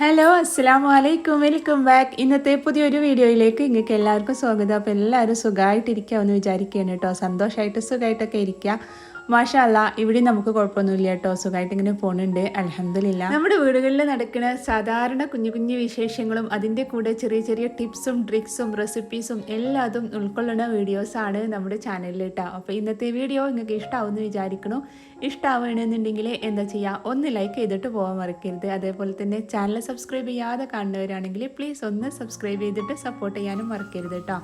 Hello അസ്സാം വലൈക്കും welcome back ഇന്നത്തെ പുതിയൊരു വീഡിയോയിലേക്ക് നിങ്ങൾക്ക് എല്ലാവർക്കും സ്വാഗതം. അപ്പോൾ എല്ലാവരും സുഖമായിട്ടിരിക്കാമെന്ന് വിചാരിക്കുകയാണ് കേട്ടോ. സന്തോഷമായിട്ട് സുഖമായിട്ടൊക്കെ ഇരിക്കുക മാഷല്ല ഇവിടെ നമുക്ക് കുഴപ്പമൊന്നുമില്ല കേട്ടോ. സുഖമായിട്ട് ഇങ്ങനെ പോകുന്നുണ്ട് അലഹമില്ല നമ്മുടെ വീടുകളിൽ നടക്കുന്ന സാധാരണ കുഞ്ഞു കുഞ്ഞു വിശേഷങ്ങളും അതിന്റെ കൂടെ ചെറിയ ചെറിയ ടിപ്സും ട്രിക്സും റെസിപ്പീസും എല്ലാതും ഉൾക്കൊള്ളുന്ന വീഡിയോസാണ് നമ്മുടെ ചാനലിൽ കേട്ടോ. അപ്പോൾ ഇന്നത്തെ വീഡിയോ നിങ്ങൾക്ക് ഇഷ്ടമാവുമെന്ന് വിചാരിക്കണു. ഇഷ്ടമാവുകയാണെന്നുണ്ടെങ്കിൽ എന്താ ചെയ്യുക ഒന്ന് ലൈക്ക് ചെയ്തിട്ട് പോകാൻ മറക്കരുത്. അതേപോലെ തന്നെ ചാനൽ സബ്സ്ക്രൈബ് ചെയ്യാതെ കാണുന്നവരാണെങ്കിൽ പ്ലീസ് ഒന്ന് സബ്സ്ക്രൈബ് ചെയ്തിട്ട് സപ്പോർട്ട് ചെയ്യാനും മറക്കരുത് കേട്ടോ.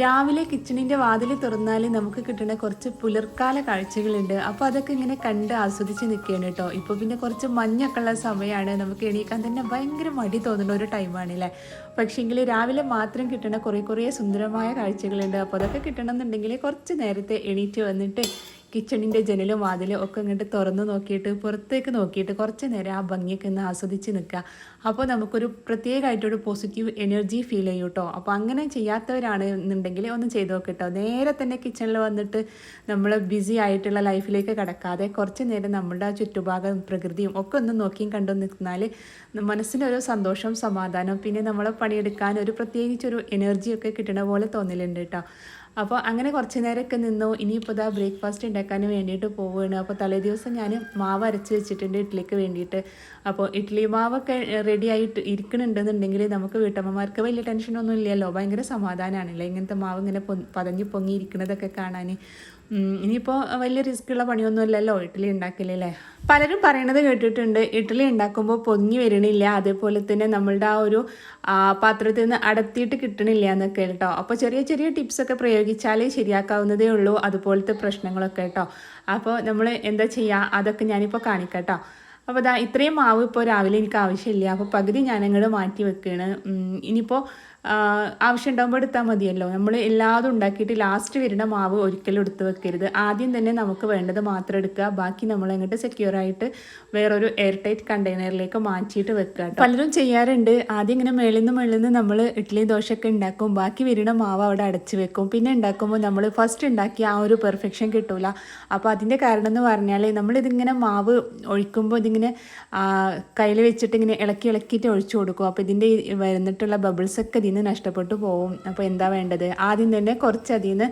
രാവിലെ കിച്ചണിന്റെ വാതിൽ തുറന്നാൽ നമുക്ക് കിട്ടുന്ന കുറച്ച് പുലർക്കാല കാഴ്ചകളുണ്ട്. അപ്പോൾ അതൊക്കെ ഇങ്ങനെ കണ്ട് ആസ്വദിച്ച് നിൽക്കുകയാണ് കേട്ടോ ഇപ്പോൾ പിന്നെ കുറച്ച് മഞ്ഞൊക്കെ ഉള്ള സമയമാണ് നമുക്ക് എണീക്കാൻ തന്നെ ഭയങ്കര മടി തോന്നുന്ന ഒരു ടൈമാണല്ലേ പക്ഷേങ്കിൽ രാവിലെ മാത്രം കിട്ടുന്ന കുറേ കുറേ സുന്ദരമായ കാഴ്ചകളുണ്ട്. അപ്പോൾ അതൊക്കെ കിട്ടണമെന്നുണ്ടെങ്കിൽ കുറച്ച് നേരത്തെ എണീറ്റ് വന്നിട്ട് കിച്ചണിന്റെ ജനലും വാതിലും ഒക്കെ ഇങ്ങോട്ട് തുറന്ന് നോക്കിയിട്ട് പുറത്തേക്ക് നോക്കിയിട്ട് കുറച്ച് നേരം ആ ഭംഗിയൊക്കെ ഒന്ന് ആസ്വദിച്ച് നിൽക്കുക. അപ്പോൾ നമുക്കൊരു പ്രത്യേകമായിട്ടൊരു പോസിറ്റീവ് എനർജി ഫീൽ ചെയ്യും കേട്ടോ. അപ്പോൾ അങ്ങനെ ചെയ്യാത്തവരാണ് എന്നുണ്ടെങ്കിൽ ഒന്ന് ചെയ്ത് നോക്കട്ടോ നേരെ തന്നെ കിച്ചണിൽ വന്നിട്ട് നമ്മൾ ബിസി ആയിട്ടുള്ള ലൈഫിലേക്ക് കടക്കാതെ കുറച്ച് നേരം നമ്മുടെ ചുറ്റുഭാഗം പ്രകൃതിയും ഒക്കെ ഒന്ന് നോക്കിയും കണ്ടു നിന്നാൽ മനസ്സിനൊരു സന്തോഷം സമാധാനം പിന്നെ നമ്മളെ പണിയെടുക്കാൻ ഒരു പ്രത്യേകിച്ചൊരു എനർജിയൊക്കെ കിട്ടണ പോലെ തോന്നലുണ്ട് കേട്ടോ. അപ്പോൾ അങ്ങനെ കുറച്ച് നേരമൊക്കെ നിന്നു. ഇനിയിപ്പോൾ ഇതാ ബ്രേക്ക്ഫാസ്റ്റ് ഉണ്ടാക്കാൻ വേണ്ടിയിട്ട് പോവുകയാണ് അപ്പോൾ തലേ ദിവസം ഞാൻ മാവ് അരച്ച് വെച്ചിട്ടുണ്ട് ഇഡ്ഡലിക്ക് വേണ്ടിയിട്ട്. അപ്പോൾ ഇഡ്ഡലി മാവൊക്കെ റെഡി ആയിട്ട് ഇരിക്കണുണ്ടെന്നുണ്ടെങ്കിൽ നമുക്ക് വീട്ടമ്മമാർക്ക് വലിയ ടെൻഷനൊന്നും ഇല്ലല്ലോ. ഭയങ്കര സമാധാനമാണല്ലോ ഇങ്ങനത്തെ മാവ് ഇങ്ങനെ പൊ പതഞ്ഞ് പൊങ്ങി ഇരിക്കുന്നതൊക്കെ കാണാൻ ഇനിയിപ്പോൾ വലിയ റിസ്ക് ഉള്ള പണിയൊന്നുമില്ലല്ലോ ഇഡ്ഡലി ഉണ്ടാക്കില്ലല്ലേ പലരും പറയണത് കേട്ടിട്ടുണ്ട് ഇഡ്ഡലി ഉണ്ടാക്കുമ്പോൾ പൊങ്ങി വരണില്ല അതേപോലെ തന്നെ നമ്മളുടെ ആ ഒരു പാത്രത്തിൽ നിന്ന് അടത്തിയിട്ട് കിട്ടണില്ല എന്നൊക്കെ കേട്ടോ. അപ്പോൾ ചെറിയ ചെറിയ ടിപ്സൊക്കെ പ്രയോഗിച്ചാലേ ശരിയാക്കാവുന്നതേ ഉള്ളൂ അതുപോലത്തെ പ്രശ്നങ്ങളൊക്കെ കേട്ടോ. അപ്പോൾ നമ്മൾ എന്താ ചെയ്യുക അതൊക്കെ ഞാനിപ്പോൾ കാണിക്കട്ടോ. കേട്ടോ അപ്പോൾ ഇതാ ഇത്രയും മാവ് ഇപ്പോൾ രാവിലെ എനിക്ക് ആവശ്യമില്ല അപ്പോൾ പകുതി ഞാനങ്ങോട്ട് മാറ്റി വെക്കുകയാണ് ഇനിയിപ്പോൾ ആവശ്യം ഉണ്ടാകുമ്പോൾ എടുത്താൽ മതിയല്ലോ. നമ്മൾ എല്ലാതും ഉണ്ടാക്കിയിട്ട് ലാസ്റ്റ് വരുന്ന മാവ് ഒരിക്കലും എടുത്ത് വെക്കരുത്. ആദ്യം തന്നെ നമുക്ക് വേണ്ടത് മാത്രം എടുക്കുക. ബാക്കി നമ്മൾ എങ്ങോട്ട് സെക്യൂർ ആയിട്ട് വേറൊരു എയർ ടൈറ്റ് കണ്ടെയ്നറിലേക്ക് മാറ്റിയിട്ട് വെക്കുക പലരും ചെയ്യാറുണ്ട്. ആദ്യം ഇങ്ങനെ മേളിൽ നിന്ന് മേളിൽ നിന്ന് നമ്മൾ ഇഡ്ഡലി ദോശയൊക്കെ ഉണ്ടാക്കും. ബാക്കി വരുന്ന മാവ് അവിടെ അടച്ച് വെക്കും. പിന്നെ ഉണ്ടാക്കുമ്പോൾ നമ്മൾ ഫസ്റ്റ് ഉണ്ടാക്കിയ ആ ഒരു പെർഫെക്ഷൻ കിട്ടൂല. അപ്പോൾ അതിന്റെ കാരണം എന്ന് പറഞ്ഞാൽ നമ്മളിതിങ്ങനെ മാവ് ഒഴിക്കുമ്പോൾ ഇതിങ്ങനെ കയ്യിൽ വെച്ചിട്ട് ഇങ്ങനെ ഇളക്കി ഇളക്കിയിട്ട് ഒഴിച്ചു കൊടുക്കും. അപ്പോൾ ഇതിന്റെ വരുന്നിട്ടുള്ള ബബിൾസൊക്കെ നിന്ന് നഷ്ടപ്പെട്ടു പോകും അപ്പോൾ എന്താ വേണ്ടത്? ആദ്യം തന്നെ കുറച്ച് അതിൽ നിന്ന്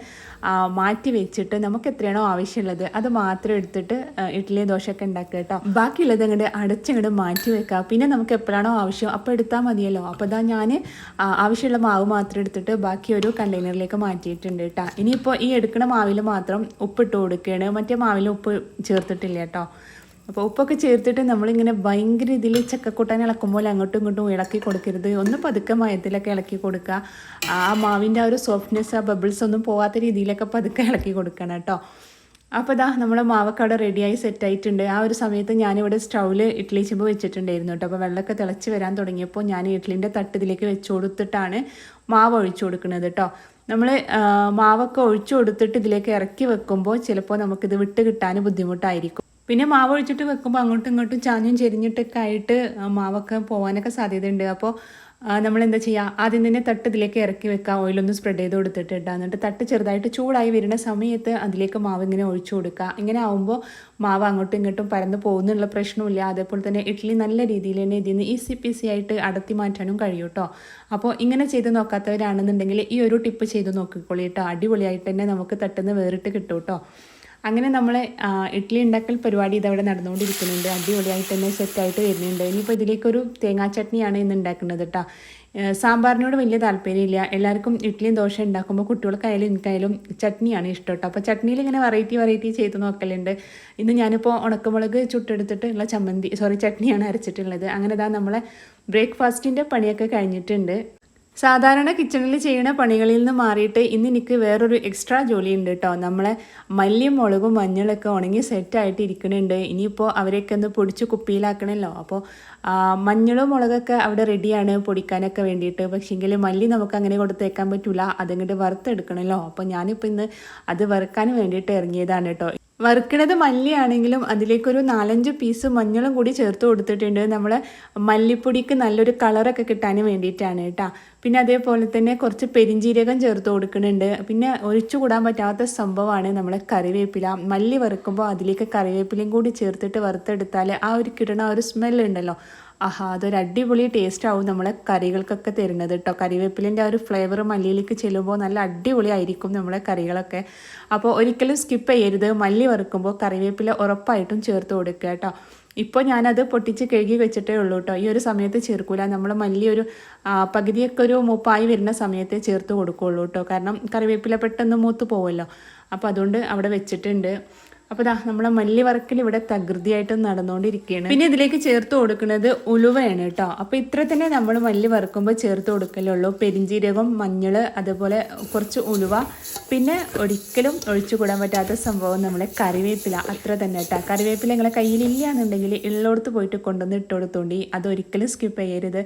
മാറ്റി വെച്ചിട്ട് നമുക്ക് എത്രയാണോ ആവശ്യമുള്ളത് അത് മാത്രം എടുത്തിട്ട് ഇഡ്ഡലി ദോശയൊക്കെ ഉണ്ടാക്കുക കേട്ടോ. ബാക്കിയുള്ളത് അങ്ങോട്ട് അടച്ചങ്ങോട്ട് മാറ്റി വെക്കാം പിന്നെ നമുക്ക് എപ്പോഴാണോ ആവശ്യം അപ്പോൾ എടുത്താൽ മതിയല്ലോ. അപ്പോൾ ഇതാ ഞാൻ ആവശ്യമുള്ള മാവ് മാത്രം എടുത്തിട്ട് ബാക്കി ഒരു കണ്ടെയ്നറിലേക്ക് മാറ്റിയിട്ടുണ്ട് കേട്ടോ. ഇനിയിപ്പോൾ ഈ എടുക്കുന്ന മാവിൽ മാത്രം ഉപ്പിട്ട് കൊടുക്കുകയാണ്. മറ്റേ മാവിൽ ഉപ്പ് ചേർത്തിട്ടില്ല കേട്ടോ. അപ്പോൾ ഉപ്പൊക്കെ ചേർത്തിട്ട് നമ്മളിങ്ങനെ ഭയങ്കര ഇതിൽ ചക്കക്കൂട്ടാൻ ഇളക്കുമ്പോൾ അങ്ങോട്ടും ഇങ്ങോട്ടും ഇളക്കി കൊടുക്കരുത്. ഒന്ന് പതുക്കെ മയത്തിലൊക്കെ ഇളക്കി കൊടുക്കുക ആ മാവിന്റെ ആ ഒരു സോഫ്റ്റ്നെസ് ആ ബബിൾസ് ഒന്നും പോവാത്ത രീതിയിലൊക്കെ പതുക്കെ ഇളക്കി കൊടുക്കണം കേട്ടോ അപ്പോൾ ഇതാ നമ്മുടെ മാവൊക്കെ അവിടെ റെഡിയായി സെറ്റായിട്ടുണ്ട് ആ ഒരു സമയത്ത് ഞാനിവിടെ സ്റ്റൗവിൽ ഇഡ്ഡലി ചെമ്പ് വെച്ചിട്ടുണ്ടായിരുന്നു കേട്ടോ അപ്പോൾ വെള്ളമൊക്കെ തിളച്ച് വരാൻ തുടങ്ങിയപ്പോൾ ഞാൻ ഇഡ്ഡലിന്റെ തട്ട് ഇതിലേക്ക് വെച്ച് കൊടുത്തിട്ടാണ് മാവ് ഒഴിച്ചു കൊടുക്കുന്നത് കേട്ടോ നമ്മൾ മാവൊക്കെ ഒഴിച്ചു കൊടുത്തിട്ട് ഇതിലേക്ക് ഇറക്കി വെക്കുമ്പോൾ ചിലപ്പോൾ നമുക്കിത് വിട്ട് കിട്ടാൻ ബുദ്ധിമുട്ടായിരിക്കും. പിന്നെ മാവ് ഒഴിച്ചിട്ട് വെക്കുമ്പോൾ അങ്ങോട്ടും ഇങ്ങോട്ടും ചാഞ്ഞും ചെരിഞ്ഞിട്ടൊക്കെ ആയിട്ട് മാവൊക്കെ പോകാനൊക്കെ സാധ്യതയുണ്ട്. അപ്പോൾ നമ്മൾ എന്താ ചെയ്യുക ആദ്യം തന്നെ തട്ട് ഇതിലേക്ക് ഇറക്കി വെക്കുക. ഓയിലൊന്ന് സ്പ്രെഡ് ചെയ്ത് കൊടുത്തിട്ട് ഇട്ടാൽ എന്നിട്ട് തട്ട് ചെറുതായിട്ട് ചൂടായി വരുന്ന സമയത്ത് അതിലേക്ക് മാവ് ഇങ്ങനെ ഒഴിച്ചു കൊടുക്കുക. ഇങ്ങനെ ആവുമ്പോൾ മാവ് അങ്ങോട്ടും ഇങ്ങോട്ടും പരന്ന് പോകുന്നുള്ള പ്രശ്നമില്ല അതേപോലെ തന്നെ ഇഡ്ഡലി നല്ല രീതിയിൽ തന്നെ ഇതിൽ നിന്ന് ഈസി പീസി ആയിട്ട് അടത്തി മാറ്റാനും കഴിയും കേട്ടോ അപ്പോൾ ഇങ്ങനെ ചെയ്ത് നോക്കാത്തവരാണെന്നുണ്ടെങ്കിൽ ഈ ഒരു ടിപ്പ് ചെയ്ത് നോക്കിക്കോളി കേട്ടോ അടിപൊളിയായിട്ട് തന്നെ നമുക്ക് തട്ടുന്ന വേറിട്ട് കിട്ടും കേട്ടോ അങ്ങനെ നമ്മൾ ഇഡ്ഡലി ഉണ്ടാക്കൽ പരിപാടി ഇതവിടെ നടന്നുകൊണ്ടിരിക്കുന്നുണ്ട്. അടിപൊളിയായിട്ട് തന്നെ സെറ്റായിട്ട് വരുന്നുണ്ട്. ഇനിയിപ്പോൾ ഇതിലേക്കൊരു തേങ്ങാ ചട്നിയാണ് ഇന്ന് ഉണ്ടാക്കുന്നത് കേട്ടോ സാമ്പാറിനോട് വലിയ താല്പര്യമില്ല എല്ലാവർക്കും ഇഡ്ഡലിയും ദോശ ഉണ്ടാക്കുമ്പോൾ കുട്ടികൾക്കായാലും എനിക്കായാലും ചട്നിയാണ് ഇഷ്ടം കേട്ടോ അപ്പോൾ ചട്നിയിൽ ഇങ്ങനെ വെറൈറ്റി വെറൈറ്റി ചെയ്ത് നോക്കലുണ്ട്. ഇന്ന് ഞാനിപ്പോൾ ഉണക്കമുളക് ചുട്ടെടുത്തിട്ടുള്ള ചമ്മന്തി സോറി ചട്നിയാണ് അരച്ചിട്ടുള്ളത്. അങ്ങനെ ഇതാ നമ്മളെ ബ്രേക്ക്ഫാസ്റ്റിന്റെ പണിയൊക്കെ കഴിഞ്ഞിട്ടുണ്ട്. സാധാരണ കിച്ചണിൽ ചെയ്യുന്ന പണികളിൽ നിന്ന് മാറിയിട്ട് ഇന്ന് എനിക്ക് വേറൊരു എക്സ്ട്രാ ജോലി ഉണ്ട് കേട്ടോ നമ്മളെ മല്ലിയും മുളകും മഞ്ഞളൊക്കെ ഉണങ്ങി സെറ്റായിട്ട് ഇരിക്കുന്നുണ്ട് ഇനിയിപ്പോൾ അവരെയൊക്കെ ഒന്ന് പൊടിച്ച് കുപ്പിയിലാക്കണമല്ലോ അപ്പോൾ മഞ്ഞളും മുളകൊക്കെ അവിടെ റെഡിയാണ് പൊടിക്കാനൊക്കെ വേണ്ടിയിട്ട്. പക്ഷേങ്കിൽ മല്ലി നമുക്ക് അങ്ങനെ കൊടുത്തേക്കാൻ പറ്റില്ല അതങ്ങോട്ട് വറുത്തെടുക്കണമല്ലോ അപ്പോൾ ഞാനിപ്പോൾ ഇന്ന് അത് വറുക്കാൻ വേണ്ടിയിട്ട് ഇറങ്ങിയതാണ് കേട്ടോ വറുക്കണത് മല്ലിയാണെങ്കിലും അതിലേക്കൊരു നാലഞ്ച് പീസ് മഞ്ഞളും കൂടി ചേർത്ത് കൊടുത്തിട്ടുണ്ട്. നമ്മൾ മല്ലിപ്പൊടിക്ക് നല്ലൊരു കളറൊക്കെ കിട്ടാൻ വേണ്ടിയിട്ടാണ് കേട്ടോ. പിന്നെ അതേപോലെ തന്നെ കുറച്ച് പെരിഞ്ചീരകം ചേർത്ത് കൊടുക്കുന്നുണ്ട്. പിന്നെ ഒഴിച്ചു കൂടാൻ പറ്റാത്ത സംഭവമാണ് നമ്മൾ കറിവേപ്പില. മല്ലി വറുക്കുമ്പോൾ അതിലേക്ക് കറിവേപ്പിലയും കൂടി ചേർത്തിട്ട് വറുത്തെടുത്താൽ ആ ഒരു കിടണ ഒരു സ്മെല്ലുണ്ടല്ലോ ആഹാ അതൊരു അടിപൊളി ടേസ്റ്റ് ആവും നമ്മളെ കറികൾക്കൊക്കെ തരുന്നത് കേട്ടോ കറിവേപ്പിലിന്റെ ആ ഒരു ഫ്ലേവർ മല്ലിയിലേക്ക് ചെല്ലുമ്പോൾ നല്ല അടിപൊളി ആയിരിക്കും നമ്മളെ കറികളൊക്കെ. അപ്പോൾ ഒരിക്കലും സ്കിപ്പ് ചെയ്യരുത്. മല്ലി വറുക്കുമ്പോൾ കറിവേപ്പില ഉറപ്പായിട്ടും ചേർത്ത് കൊടുക്കുക കേട്ടോ ഇപ്പോൾ ഞാനത് പൊട്ടിച്ച് കഴുകി വെച്ചിട്ടേ ഉള്ളൂ കേട്ടോ ഈ ഒരു സമയത്ത് ചേർക്കൂല. നമ്മൾ മല്ലി ഒരു പകുതിയൊക്കെ ഒരു മൂപ്പായി വരുന്ന സമയത്തെ ചേർത്ത് കൊടുക്കുകയുള്ളൂ കേട്ടോ കാരണം കറിവേപ്പില പെട്ടെന്ന് മൂത്ത് പോകുമല്ലോ അപ്പോൾ അതുകൊണ്ട് അവിടെ വെച്ചിട്ടുണ്ട്. അപ്പോൾ ഇതാ നമ്മളെ മല്ലി വറക്കൽ ഇവിടെ തകൃതിയായിട്ട് നടന്നുകൊണ്ടിരിക്കുകയാണ്. പിന്നെ ഇതിലേക്ക് ചേർത്ത് കൊടുക്കുന്നത് ഉലുവയാണ് കേട്ടോ. അപ്പോൾ ഇത്ര തന്നെ നമ്മൾ മല്ലി വറുക്കുമ്പോൾ ചേർത്ത് കൊടുക്കലുള്ളൂ. പെരിഞ്ചീരകം മഞ്ഞൾ അതുപോലെ കുറച്ച് ഉലുവ. പിന്നെ ഒരിക്കലും ഒഴിച്ചുകൂടാൻ പറ്റാത്ത സംഭവം നമ്മളെ കറിവേപ്പില. അത്ര തന്നെ കേട്ടോ. കറിവേപ്പില നിങ്ങളെ കയ്യിലില്ല എന്നുണ്ടെങ്കിൽ ഉള്ളോടത്ത് പോയിട്ട് കൊണ്ടുവന്ന് ഇട്ട് കൊടുത്തോണ്ടി. അതൊരിക്കലും സ്കിപ്പ് ചെയ്യരുത്.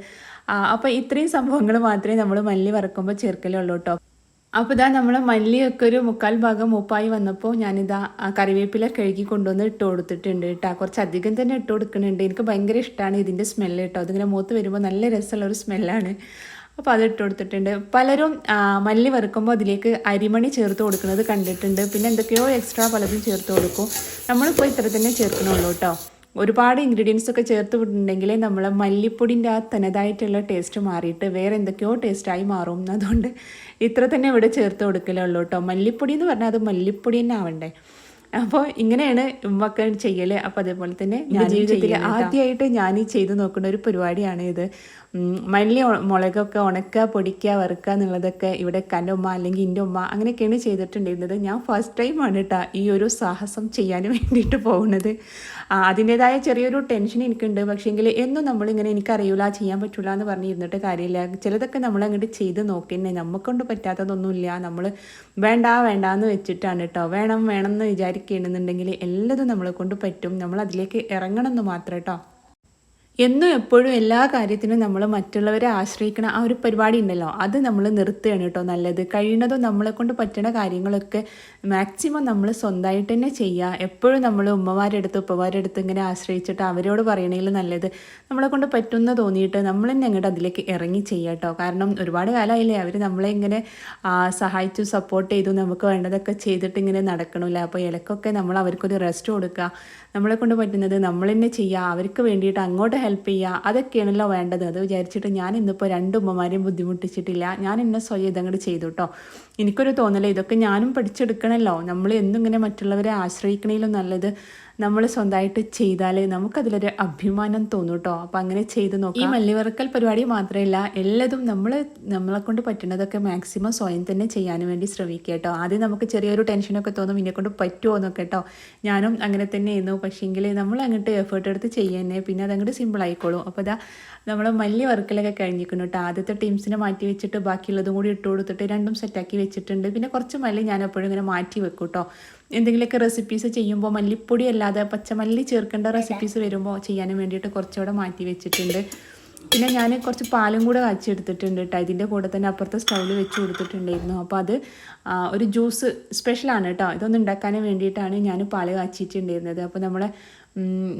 അപ്പോൾ ഇത്രയും സംഭവങ്ങൾ മാത്രമേ നമ്മൾ മല്ലി വറക്കുമ്പോൾ ചേർക്കലുള്ളൂ കേട്ടോ. അപ്പോൾ ഇതാ നമ്മൾ മല്ലിയൊക്കെ ഒരു മുക്കാൽ ഭാഗം മൂപ്പായി വന്നപ്പോൾ ഞാനിതാ കറിവേപ്പില കഴുകി കൊണ്ടുവന്ന് ഇട്ട് കൊടുത്തിട്ടുണ്ട് കേട്ടോ. കുറച്ച് അധികം തന്നെ ഇട്ട് കൊടുക്കുന്നുണ്ട്. എനിക്ക് ഭയങ്കര ഇഷ്ടമാണ് ഇതിന്റെ സ്മെല്ല് കേട്ടോ. അതിങ്ങനെ മൂത്ത് വരുമ്പോൾ നല്ല രസമുള്ള ഒരു സ്മെല്ലാണ് അപ്പോൾ അത് ഇട്ട് കൊടുത്തിട്ടുണ്ട്. പലരും മല്ലി വറുക്കുമ്പോൾ അതിലേക്ക് അരിമണി ചേർത്ത് കൊടുക്കുന്നത് കണ്ടിട്ടുണ്ട്. പിന്നെ എന്തൊക്കെയോ എക്സ്ട്രാ പലതും ചേർത്ത് കൊടുക്കും. നമ്മളിപ്പോൾ ഇത്ര തന്നെ ചേർക്കണുള്ളൂ കേട്ടോ. ഒരുപാട് ഇൻഗ്രീഡിയൻസ് ഒക്കെ ചേർത്ത് വിട്ടിട്ടുണ്ടെങ്കിൽ നമ്മൾ മല്ലിപ്പൊടിന്റെ ആ തനതായിട്ടുള്ള ടേസ്റ്റ് മാറിയിട്ട് വേറെ എന്തൊക്കെയോ ടേസ്റ്റായി മാറും. അതുകൊണ്ട് ഇത്ര തന്നെ ഇവിടെ ചേർത്ത് കൊടുക്കലുള്ളൂ കേട്ടോ. മല്ലിപ്പൊടി എന്ന് പറഞ്ഞാൽ അത് മല്ലിപ്പൊടി തന്നെ ആവണ്ടേ? അപ്പോൾ ഇങ്ങനെയാണ് ഉമ്മക്കൾ ചെയ്യൽ അപ്പോൾ അതേപോലെ തന്നെ ഞാൻ ജീവിതത്തിൽ ആദ്യമായിട്ട് ഞാൻ ഈ ചെയ്തു നോക്കുന്ന ഒരു പരിപാടിയാണ് ഇത്. മല്ലി മുളകൊക്കെ ഉണക്കുക പൊടിക്കുക വറുക്കുക എന്നുള്ളതൊക്കെ ഇവിടെ കന്റെ ഉമ്മ അല്ലെങ്കിൽ എന്റെ ഉമ്മ അങ്ങനെയൊക്കെയാണ് ചെയ്തിട്ടുണ്ടായിരുന്നത്. ഞാൻ ഫസ്റ്റ് ടൈമാണ് കേട്ടോ ഈ ഒരു സാഹസം ചെയ്യാൻ വേണ്ടിയിട്ട് പോകുന്നത് അതിന്റെതായ ചെറിയൊരു ടെൻഷൻ എനിക്കുണ്ട്. പക്ഷേങ്കിൽ എന്നും നമ്മളിങ്ങനെ എനിക്കറിയില്ല ചെയ്യാൻ പറ്റില്ല എന്ന് പറഞ്ഞിരുന്നിട്ട് കാര്യമില്ല. ചിലതൊക്കെ നമ്മൾ അങ്ങോട്ട് ചെയ്ത് നോക്കിന്നെ. നമുക്കൊണ്ട് പറ്റാത്തതൊന്നുമില്ല. നമ്മൾ വേണ്ട വേണ്ട എന്ന് വെച്ചിട്ടാണ് കേട്ടോ വേണം വേണം എന്ന് വിചാരിക്കുകയാണെന്നുണ്ടെങ്കിൽ എല്ലാതും നമ്മളെ കൊണ്ട് പറ്റും. നമ്മൾ അതിലേക്ക് ഇറങ്ങണം എന്ന് മാത്രം കേട്ടോ. എന്നും എപ്പോഴും എല്ലാ കാര്യത്തിനും നമ്മൾ മറ്റുള്ളവരെ ആശ്രയിക്കണ ആ ഒരു പരിപാടി ഉണ്ടല്ലോ അത് നമ്മൾ നിർത്തുകയാണ് കേട്ടോ നല്ലത്. കഴിയുന്നതും നമ്മളെ കൊണ്ട് പറ്റുന്ന കാര്യങ്ങളൊക്കെ മാക്സിമം നമ്മൾ സ്വന്തമായിട്ട് തന്നെ ചെയ്യുക. എപ്പോഴും നമ്മൾ ഉമ്മമാരെടുത്ത് ഉപ്പമാരെടുത്ത് ഇങ്ങനെ ആശ്രയിച്ചിട്ട് അവരോട് പറയണതിൽ നല്ലത്. നമ്മളെ കൊണ്ട് പറ്റുന്ന തോന്നിയിട്ട് നമ്മൾ തന്നെ അങ്ങോട്ട് അതിലേക്ക് ഇറങ്ങി ചെയ്യുക കേട്ടോ. കാരണം ഒരുപാട് കാലമായില്ലേ അവർ നമ്മളെ ഇങ്ങനെ സഹായിച്ചു സപ്പോർട്ട് ചെയ്തു നമുക്ക് വേണ്ടതൊക്കെ ചെയ്തിട്ട് ഇങ്ങനെ നടക്കണമല്ലേ. അപ്പോൾ ഇലക്കൊക്കെ നമ്മൾ അവർക്കൊരു റെസ്റ്റ് കൊടുക്കുക. നമ്മളെ കൊണ്ട് പറ്റുന്നത് നമ്മൾ തന്നെ ചെയ്യുക. അവർക്ക് വേണ്ടിയിട്ട് അങ്ങോട്ട് ഹെൽപ്പ് ചെയ്യുക അതൊക്കെയാണല്ലോ വേണ്ടത്. അത് വിചാരിച്ചിട്ട് ഞാൻ ഇന്നിപ്പോൾ രണ്ട് ഉമ്മമാരെയും ബുദ്ധിമുട്ടിച്ചിട്ടില്ല. ഞാൻ എന്നെ സ്വയം ഇതങ്ങോട്ട് ചെയ്തു കേട്ടോ എനിക്കൊരു തോന്നലേ ഇതൊക്കെ ഞാനും പഠിച്ചെടുക്കണമല്ലോ നമ്മൾ എന്നും ഇങ്ങനെ മറ്റുള്ളവരെ ആശ്രയിക്കണേലും നല്ലത് നമ്മൾ സ്വന്തമായിട്ട് ചെയ്താൽ നമുക്കതിലൊരു അഭിമാനം തോന്നും കേട്ടോ അപ്പം അങ്ങനെ ചെയ്ത് നോക്കാം. ഈ മല്ലിവറക്കൽ പരിപാടി മാത്രമല്ല എല്ലാതും നമ്മൾ നമ്മളെ കൊണ്ട് പറ്റുന്നതൊക്കെ മാക്സിമം സ്വയം തന്നെ ചെയ്യാൻ വേണ്ടി ശ്രമിക്കുക കേട്ടോ. ആദ്യം നമുക്ക് ചെറിയൊരു ടെൻഷനൊക്കെ തോന്നും ഇതിനെ കൊണ്ട് പറ്റുമോ എന്നൊക്കെ കേട്ടോ. ഞാനും അങ്ങനെ തന്നെ ആയിരുന്നു പക്ഷേങ്കിൽ നമ്മൾ അങ്ങോട്ട് എഫേർട്ട് എടുത്ത് ചെയ്യുന്നേ പിന്നെ അതങ്ങോട്ട് സിമ്പിൾ ആയിക്കോളും. അപ്പോൾ ഇതാ നമ്മൾ മല്ലി വർക്കിലൊക്കെ കഴിഞ്ഞിരിക്കുന്നു കേട്ടോ. ആദ്യത്തെ ടീംസിനെ മാറ്റി വെച്ചിട്ട് ബാക്കിയുള്ളതും കൂടി ഇട്ട് കൊടുത്തിട്ട് രണ്ടും സെറ്റാക്കി വെച്ചിട്ടുണ്ട്. പിന്നെ കുറച്ച് മല്ലി ഞാൻ എപ്പോഴും ഇങ്ങനെ മാറ്റി വെക്കും കേട്ടോ എന്തെങ്കിലുമൊക്കെ റെസിപ്പീസ് ചെയ്യുമ്പോൾ മല്ലിപ്പൊടി അല്ലാതെ പച്ചമല്ലി ചേർക്കേണ്ട റെസിപ്പീസ് വരുമ്പോൾ ചെയ്യാനും വേണ്ടിയിട്ട് കുറച്ചുകൂടെ മാറ്റി വെച്ചിട്ടുണ്ട്. പിന്നെ ഞാൻ കുറച്ച് പാലും കൂടെ കാച്ചെടുത്തിട്ടുണ്ട് കേട്ടോ. ഇതിന്റെ കൂടെ തന്നെ അപ്പുറത്തെ സ്റ്റൗവിൽ വെച്ച് കൊടുത്തിട്ടുണ്ടായിരുന്നു. അപ്പോൾ അത് ഒരു ജ്യൂസ് സ്പെഷ്യലാണ് കേട്ടോ. ഇതൊന്നും ഉണ്ടാക്കാനും വേണ്ടിയിട്ടാണ് ഞാൻ പാൽ കാച്ചിട്ടുണ്ടായിരുന്നത്. അപ്പോൾ നമ്മളെ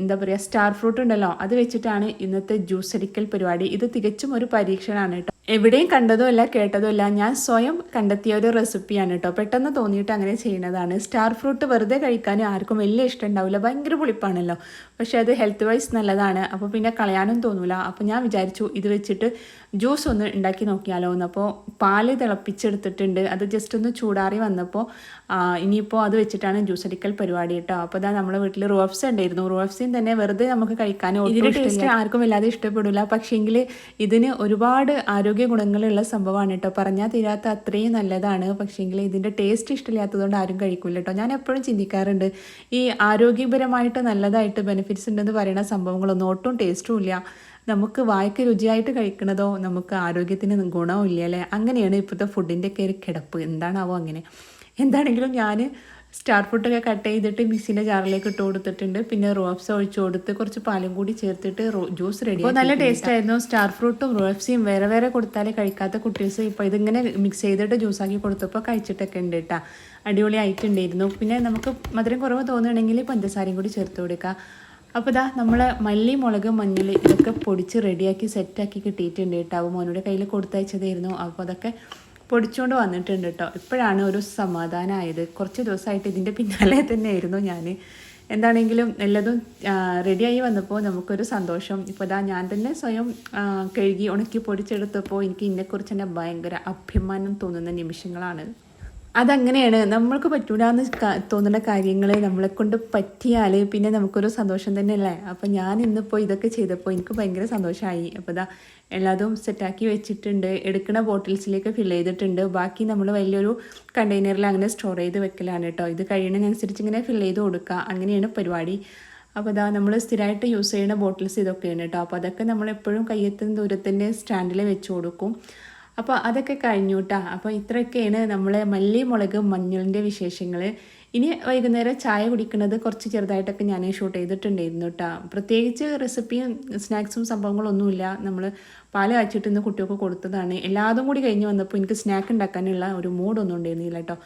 എന്താ പറയുക സ്റ്റാർ ഫ്രൂട്ട് ഉണ്ടല്ലോ അത് വെച്ചിട്ടാണ് ഇന്നത്തെ ജ്യൂസ് അടിക്കൽ പരിപാടി. ഇത് തികച്ചും ഒരു പരീക്ഷണമാണ് കേട്ടോ. എവിടെയും കണ്ടതും അല്ല കേട്ടതും അല്ല ഞാൻ സ്വയം കണ്ടെത്തിയ ഒരു റെസിപ്പിയാണ് കേട്ടോ. പെട്ടെന്ന് തോന്നിയിട്ട് അങ്ങനെ ചെയ്യുന്നതാണ് സ്റ്റാർ ഫ്രൂട്ട് വെറുതെ കഴിക്കാൻ ആർക്കും വലിയ ഇഷ്ടം ഉണ്ടാവില്ല. ഭയങ്കര പുളിപ്പാണല്ലോ. പക്ഷേ അത് ഹെൽത്ത് വൈസ് നല്ലതാണ്. അപ്പോൾ പിന്നെ കളയാനും തോന്നില്ല അപ്പോൾ ഞാൻ വിചാരിച്ചു ഇത് വെച്ചിട്ട് ജ്യൂസ് ഒന്ന് ഉണ്ടാക്കി നോക്കിയാലോ എന്ന്. അപ്പോൾ പാൽ തിളപ്പിച്ചെടുത്തിട്ടുണ്ട്. അത് ജസ്റ്റ് ഒന്ന് ചൂടാറി വന്നപ്പോൾ ഇനിയിപ്പോൾ അത് വെച്ചിട്ടാണ് ജ്യൂസ് അടിക്കൽ പരിപാടി കേട്ടോ. അപ്പോൾ ഇതാ നമ്മുടെ വീട്ടിൽ റോഫ്സ് ഉണ്ടായിരുന്നു. റോഫ്സിയും തന്നെ വെറുതെ നമുക്ക് കഴിക്കാനോ ഇതിന്റെ ടേസ്റ്റ് ആർക്കും വല്ലാതെ ഇഷ്ടപ്പെടില്ല പക്ഷേങ്കിൽ ഇതിന് ഒരുപാട് ആരോഗ്യ ഗുണങ്ങളുള്ള സംഭവമാണ് കേട്ടോ. പറഞ്ഞാൽ തീരാത്ത അത്രയും നല്ലതാണ്. പക്ഷേങ്കിൽ ഇതിന്റെ ടേസ്റ്റ് ഇഷ്ടമില്ലാത്തതുകൊണ്ട് ആരും കഴിക്കില്ല കേട്ടോ. ഞാൻ എപ്പോഴും ചിന്തിക്കാറുണ്ട് ഈ ആരോഗ്യപരമായിട്ട് നല്ലതായിട്ട് ബെനിഫിറ്റ്സ് ഉണ്ടെന്ന് പറയുന്ന സംഭവങ്ങളൊന്നും ഒട്ടും ടേസ്റ്റും ഇല്ല. നമുക്ക് വായ്ക്ക് രുചിയായിട്ട് കഴിക്കണതോ നമുക്ക് ആരോഗ്യത്തിന് ഗുണവും ഇല്ല അല്ലേ അങ്ങനെയാണ് ഇപ്പോഴത്തെ ഫുഡിന്റെ ഒക്കെ ഒരു കിടപ്പ്. എന്താണാവോ അങ്ങനെ. എന്താണെങ്കിലും ഞാൻ സ്റ്റാർ ഫുഡൊക്കെ കട്ട് ചെയ്തിട്ട് മിക്സിന്റെ ജാറിലേക്ക് ഇട്ട് കൊടുത്തിട്ടുണ്ട്. പിന്നെ റോബ്സ് ഒഴിച്ചു കൊടുത്ത് കുറച്ച് പാലും കൂടി ചേർത്തിട്ട് ജ്യൂസ് റെഡി അപ്പോൾ നല്ല ടേസ്റ്റ് ആയിരുന്നു. സ്റ്റാർ ഫ്രൂട്ടും റോപ്സിയും വേറെ വേറെ കൊടുത്താലേ കഴിക്കാത്ത കുട്ടീസ് ഇപ്പോൾ ഇതിങ്ങനെ മിക്സ് ചെയ്തിട്ട് ജ്യൂസാക്കി കൊടുത്തപ്പോൾ കഴിച്ചിട്ടൊക്കെ ഉണ്ട് കേട്ടോ അടിപൊളി ആയിട്ടുണ്ടായിരുന്നു പിന്നെ നമുക്ക് മധുരം കുറവ് തോന്നുകയാണെങ്കിൽ പഞ്ചസാരയും കൂടി ചേർത്ത് കൊടുക്കുക അപ്പോൾ ഇതാ നമ്മൾ മല്ലി മുളക് മഞ്ഞൾ ഇതൊക്കെ പൊടിച്ച് റെഡിയാക്കി സെറ്റാക്കി കിട്ടിയിട്ടുണ്ട് കേട്ടോ. അപ്പോൾ മോനോട് കയ്യിൽ കൊടുത്തയച്ചതായിരുന്നു. അപ്പോൾ അതൊക്കെ പൊടിച്ചുകൊണ്ട് വന്നിട്ടുണ്ട് കേട്ടോ. ഇപ്പോഴാണ് ഒരു സമാധാനമായത് കുറച്ച് ദിവസമായിട്ട് ഇതിന്റെ പിന്നാലെ തന്നെയായിരുന്നു ഞാൻ എന്താണെങ്കിലും എല്ലാതും റെഡിയായി വന്നപ്പോൾ നമുക്കൊരു സന്തോഷം. ഇപ്പോൾ ഇതാ ഞാൻ തന്നെ സ്വയം കഴുകി ഉണക്കി പൊടിച്ചെടുത്തപ്പോൾ എനിക്ക് ഇതിനെക്കുറിച്ച് തന്നെ ഭയങ്കര അഭിമാനം തോന്നുന്ന നിമിഷങ്ങളാണ്. അതങ്ങനെയാണ്. നമ്മൾക്ക് പറ്റൂല എന്ന് തോന്നുന്ന കാര്യങ്ങൾ നമ്മളെ കൊണ്ട് പറ്റിയാൽ പിന്നെ നമുക്കൊരു സന്തോഷം തന്നെയല്ലേ? അപ്പം ഞാൻ ഇന്നിപ്പോൾ ഇതൊക്കെ ചെയ്തപ്പോൾ എനിക്ക് ഭയങ്കര സന്തോഷമായി അപ്പോൾ ഇതാ എല്ലാതും സെറ്റാക്കി വെച്ചിട്ടുണ്ട്. എടുക്കുന്ന ബോട്ടിൽസിലേക്ക് ഫിൽ ചെയ്തിട്ടുണ്ട്. ബാക്കി നമ്മൾ വലിയൊരു കണ്ടെയ്നറിൽ അങ്ങനെ സ്റ്റോർ ചെയ്ത് വെക്കലാണ് കേട്ടോ ഇത് കഴിയുന്നതിനനുസരിച്ച് ഇങ്ങനെ ഫിൽ ചെയ്ത് കൊടുക്കുക അങ്ങനെയാണ് പരിപാടി. അപ്പോൾ ഇതാ നമ്മൾ സ്ഥിരമായിട്ട് യൂസ് ചെയ്യുന്ന ബോട്ടിൽസ് ഇതൊക്കെയാണ് കേട്ടോ അപ്പോൾ അതൊക്കെ നമ്മൾ എപ്പോഴും കയ്യെത്തുന്ന ദൂരത്തിന്റെ സ്റ്റാൻഡിൽ വെച്ച് കൊടുക്കും. അപ്പോൾ അതൊക്കെ കഴിഞ്ഞു കേട്ടോ അപ്പോൾ ഇത്രയൊക്കെയാണ് നമ്മളെ മല്ലി മുളക് മഞ്ഞളിന്റെ വിശേഷങ്ങൾ ഇനി വൈകുന്നേരം ചായ കുടിക്കുന്നത് കുറച്ച് ചെറുതായിട്ടൊക്കെ ഞാൻ ഷൂട്ട് ചെയ്തിട്ടുണ്ടായിരുന്നു കേട്ടോ പ്രത്യേകിച്ച് റെസിപ്പിയും സ്നാക്സും സംഭവങ്ങളൊന്നുമില്ല. നമ്മൾ പാൽ കാച്ചിട്ട് ഇന്ന് കുട്ടികൾക്ക് കൊടുത്തതാണ്. എല്ലാതും കൂടി കഴിഞ്ഞ് വന്നപ്പോൾ എനിക്ക് സ്നാക്ക് ഉണ്ടാക്കാനുള്ള ഒരു മൂഡൊന്നും ഉണ്ടായിരുന്നില്ല കേട്ടോ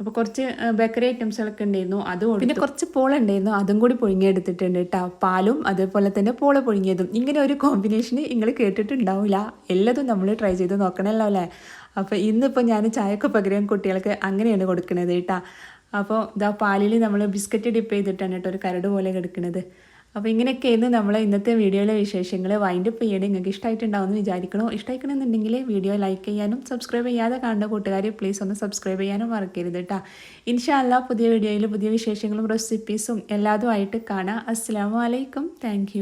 അപ്പോൾ കുറച്ച് ബേക്കറി ഐറ്റംസുകളൊക്കെ ഉണ്ടായിരുന്നു. അത്. പിന്നെ കുറച്ച് പോള ഉണ്ടായിരുന്നു. അതും കൂടി പുഴുങ്ങിയെടുത്തിട്ടുണ്ട് കേട്ടോ പാലും അതേപോലെ തന്നെ പോള പുഴുങ്ങിയതും. ഇങ്ങനെ ഒരു കോമ്പിനേഷൻ നിങ്ങൾ കേട്ടിട്ടുണ്ടാവില്ല. എല്ലാതും നമ്മൾ ട്രൈ ചെയ്ത് നോക്കണമല്ലോ അല്ലേ? അപ്പോൾ ഇന്നിപ്പോൾ ഞാൻ ചായക്ക് പകരം കുട്ടികൾക്ക് അങ്ങനെയാണ് കൊടുക്കുന്നത് കേട്ടോ അപ്പോൾ ഇതാ പാലിൽ നമ്മൾ ബിസ്ക്കറ്റ് ഡിപ്പ് ചെയ്തിട്ടാണ് കേട്ടോ ഒരു കരട് പോലെ കിടക്കുന്നത് അപ്പോൾ ഇങ്ങനെയൊക്കെയായിരുന്നു നമ്മളെ ഇന്നത്തെ വീഡിയോയിലെ വിശേഷങ്ങൾ. വൈൻഡപ്പ് ചെയ്യണേ. നിങ്ങൾക്ക് ഇഷ്ടമായിട്ടുണ്ടാവുമെന്ന് വിചാരിക്കണോ? ഇഷ്ടമായിക്കണമെന്നുണ്ടെങ്കിൽ വീഡിയോ ലൈക്ക് ചെയ്യാനും സബ്സ്ക്രൈബ് ചെയ്യാതെ കാണുന്ന കൂട്ടുകാരെ പ്ലീസ് ഒന്ന് സബ്സ്ക്രൈബ് ചെയ്യാനും മറക്കരുത് കേട്ടോ ഇൻഷാല്ല പുതിയ വീഡിയോയിൽ പുതിയ വിശേഷങ്ങളും റെസിപ്പീസും എല്ലാതുമായിട്ട് കാണാം. അസ്സാം വലൈക്കും താങ്ക്